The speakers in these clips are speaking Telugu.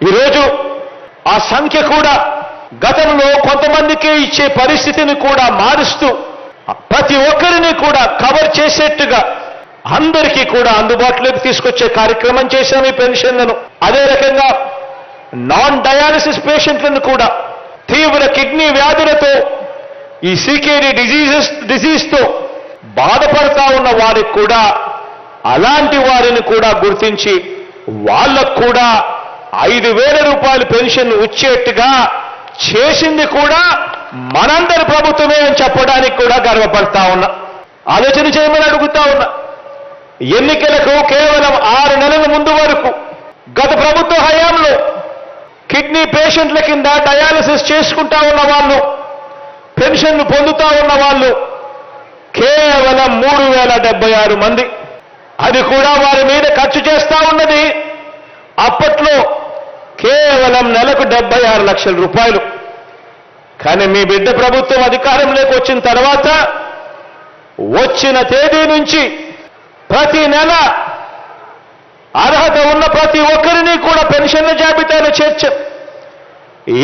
ఈరోజు ఆ సంఖ్య కూడా గతంలో కొంతమందికి ఇచ్చే పరిస్థితిని కూడా మారుస్తూ ప్రతి ఒక్కరిని కూడా కవర్ చేసేట్టుగా అందరికీ కూడా అందుబాటులోకి తీసుకొచ్చే కార్యక్రమం చేశాం ఈ పెన్షన్లను. అదే రకంగా నాన్ డయాలసిస్ పేషెంట్లను కూడా తీవ్ర కిడ్నీ వ్యాధులతో ఈ సీకేడీ డిజీజెస్ డిజీజ్తో బాధపడతా ఉన్న వారికి కూడా అలాంటి వారిని కూడా గుర్తించి వాళ్ళకు కూడా ఐదు వేల రూపాయల పెన్షన్ వచ్చేట్టుగా చేసింది కూడా మనందరి ప్రభుత్వమే అని చెప్పడానికి కూడా గర్వపడతా ఉన్నా. ఆలోచన చేయమని అడుగుతా ఉన్నా. ఎన్నికలకు కేవలం ఆరు నెలల ముందు వరకు గత ప్రభుత్వ హయాంలో కిడ్నీ పేషెంట్ల కింద డయాలసిస్ చేసుకుంటా ఉన్న వాళ్ళు పెన్షన్లు పొందుతా ఉన్న వాళ్ళు కేవలం మూడు వేల ఆరు మంది. అది కూడా వారి మీద ఖర్చు చేస్తా ఉన్నది. ప్రకారం నెలకు డెబ్బై ఆరు లక్షల రూపాయలు. కానీ మీ బిడ్డ ప్రభుత్వం అధికారంలోకి వచ్చిన తర్వాత వచ్చిన తేదీ నుంచి ప్రతి నెల అర్హత ఉన్న ప్రతి ఒక్కరిని కూడా పెన్షన్ల జాబితాలో చేర్చాం.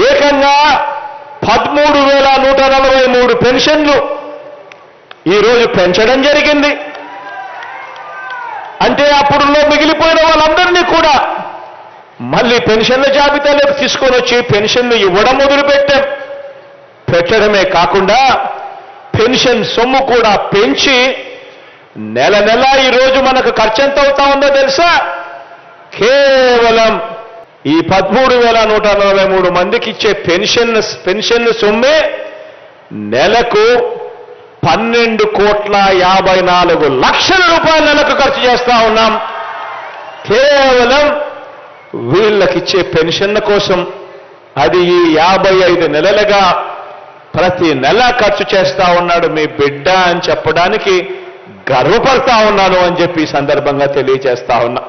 ఏకంగా పదమూడు వేల నూట నలభై మూడు పెన్షన్లు ఈరోజు పెంచడం జరిగింది. అంటే అప్పుడులో మిగిలిపోయిన మళ్ళీ పెన్షన్ల జాబితాలోకి తీసుకొని వచ్చి పెన్షన్లు ఇవ్వడం మొదలుపెట్టాం. పెట్టడమే కాకుండా పెన్షన్ సొమ్ము కూడా పెంచి నెల నెల ఈరోజు మనకు ఖర్చు ఎంత అవుతా ఉందో తెలుసా? కేవలం ఈ పదమూడు వేల నూట నలభై మూడు మందికి ఇచ్చే పెన్షన్ పెన్షన్ సొమ్మే నెలకు పన్నెండు కోట్ల యాభై నాలుగు లక్షల రూపాయలు నెలకు ఖర్చు చేస్తా ఉన్నాం. కేవలం వీళ్ళకిచ్చే పెన్షన్ల కోసం అది ఈ యాభై ఐదు నెలలుగా ప్రతి నెల ఖర్చు చేస్తా ఉన్నాడు మీ బిడ్డ అని చెప్పడానికి గర్వపడతా ఉన్నాను అని చెప్పి ఈ సందర్భంగా తెలియజేస్తా ఉన్నా.